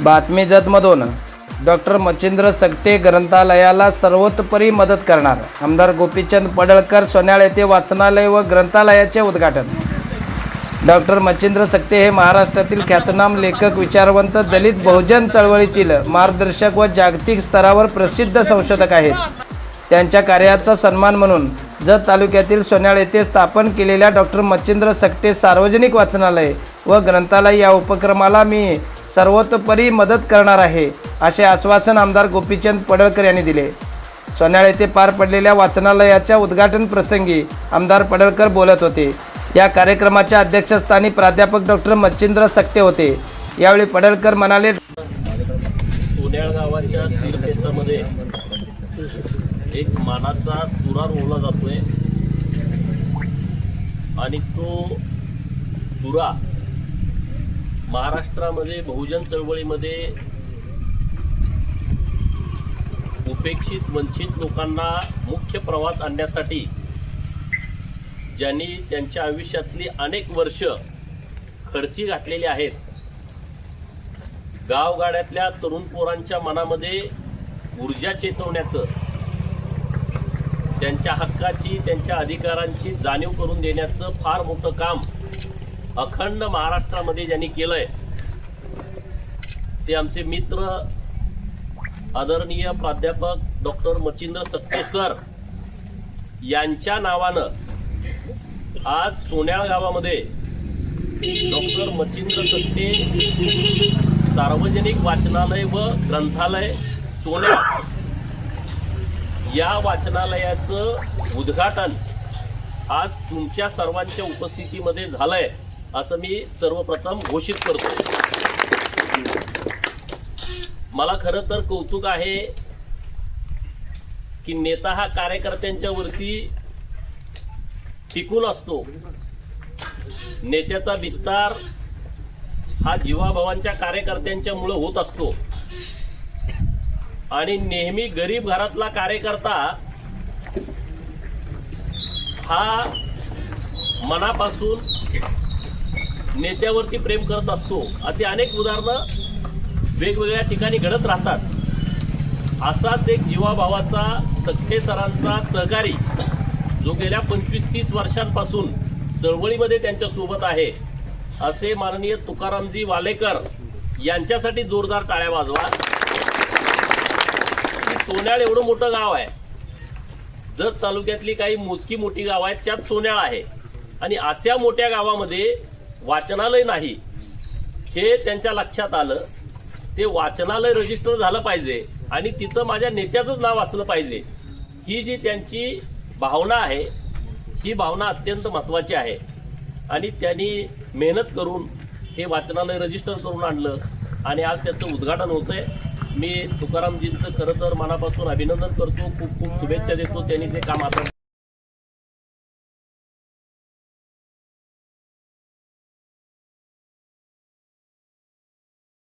बातमी जतमधून डॉक्टर मच्छिंद्र सगटे ग्रंथालयाला सर्वतोपरी मदत करणार. आमदार गोपीचंद पडळकर सोन्याळ येथे वाचनालय व ग्रंथालयाचे उद्घाटन. डॉक्टर मच्छिंद्र सकटे हे महाराष्ट्रातील ख्यातनाम लेखक विचारवंत दलित बहुजन चळवळीतील मार्गदर्शक व जागतिक स्तरावर प्रसिद्ध संशोधक आहेत. त्यांच्या कार्याचा सन्मान म्हणून जत तालुक्यातील सोन्याळ येथे स्थापन केलेल्या डॉक्टर मच्छिंद्र सकटे सार्वजनिक वाचनालय व ग्रंथालय या उपक्रमाला मी सर्वतोपरी मदत करणार आहे असे आश्वासन आमदार गोपीचंद पडळकर यांनी दिले. सोन्याळ येथे पार पडलेल्या वाचनालयाच्या उद्घाटन प्रसंगी आमदार पडळकर बोलत होते. या कार्यक्रमाच्या अध्यक्षस्थानी प्राध्यापक डॉक्टर मच्छिंद्र सकटे होते. यावेळी पडळकर म्हणाले सोन्याळ गावाच्या एक मानाचा तुरा रोवला जातोय. आणि तो तुरा महाराष्ट्रामध्ये बहुजन चळवळीमध्ये उपेक्षित वंचित लोकांना मुख्य प्रवास आणण्यासाठी ज्यांनी त्यांच्या आयुष्यातली अनेक वर्ष खर्ची घातलेली आहेत गावगाड्यातल्या तरुण पोरांच्या मनामध्ये ऊर्जा चेतवण्याचं त्यांच्या हक्काची त्यांच्या अधिकारांची जाणीव करून देण्याचं फार मोठं काम अखंड महाराष्ट्रामध्ये ज्यांनी केलंय ते आमचे मित्र आदरणीय प्राध्यापक डॉक्टर मच्छिंद्र सत्ते सर यांच्या नावानं आज सोन्याळ गावामध्ये डॉक्टर मच्छिंद्र सत्ते सार्वजनिक वाचनालय व ग्रंथालय सोन्या या वाचनालयाचं उद्घाटन आज तुमच्या सर्वांच्या उपस्थितीमध्ये झालंय. असं मी सर्वप्रथम घोषित करतो मला खरं तर कौतुक आहे की नेता हा कार्यकर्त्यांच्या वरती टिकून असतो. नेत्याचा विस्तार हा जीवाभावांच्या कार्यकर्त्यांच्यामुळं होत असतो. आणि नेहमी गरीब घरातला कार्यकर्ता हा मनापासून नेत्यावरती प्रेम करत असतो असे अनेक उदाहरणं वेगवेगळ्या ठिकाणी घडत राहतात. असाच एक जीवाभावाचा सख्खे सरांचा सहकारी जो गेल्या पंचवीस तीस वर्षांपासून चळवळीमध्ये त्यांच्यासोबत आहे असे माननीय तुकारामजी वालेकर यांच्यासाठी जोरदार टाळ्या वाजवा. सोन्याळ एवढं मोठं गाव आहे. जत तालुक्यातली काही मोजकी मोठी गाव आहेत त्यात सोन्याळ आहे. आणि अशा मोठ्या गावामध्ये वाचनालय नाही. हे त्यांच्या लक्षात आलं. ते वाचनालय रजिस्टर झालं पाहिजे आणि तिथं माझ्या नेत्याचंच नाव असलं पाहिजे. ही जी त्यांची भावना आहे ही भावना अत्यंत महत्त्वाची आहे. आणि त्यांनी मेहनत करून हे वाचनालय रजिस्टर करून आणलं आणि आज त्याचं उद्घाटन होतं आहे मी तुकारामजींचं खरं तर मनापासून अभिनंदन करतो. खूप खूप शुभेच्छा देतो. त्यांनी ते काम आता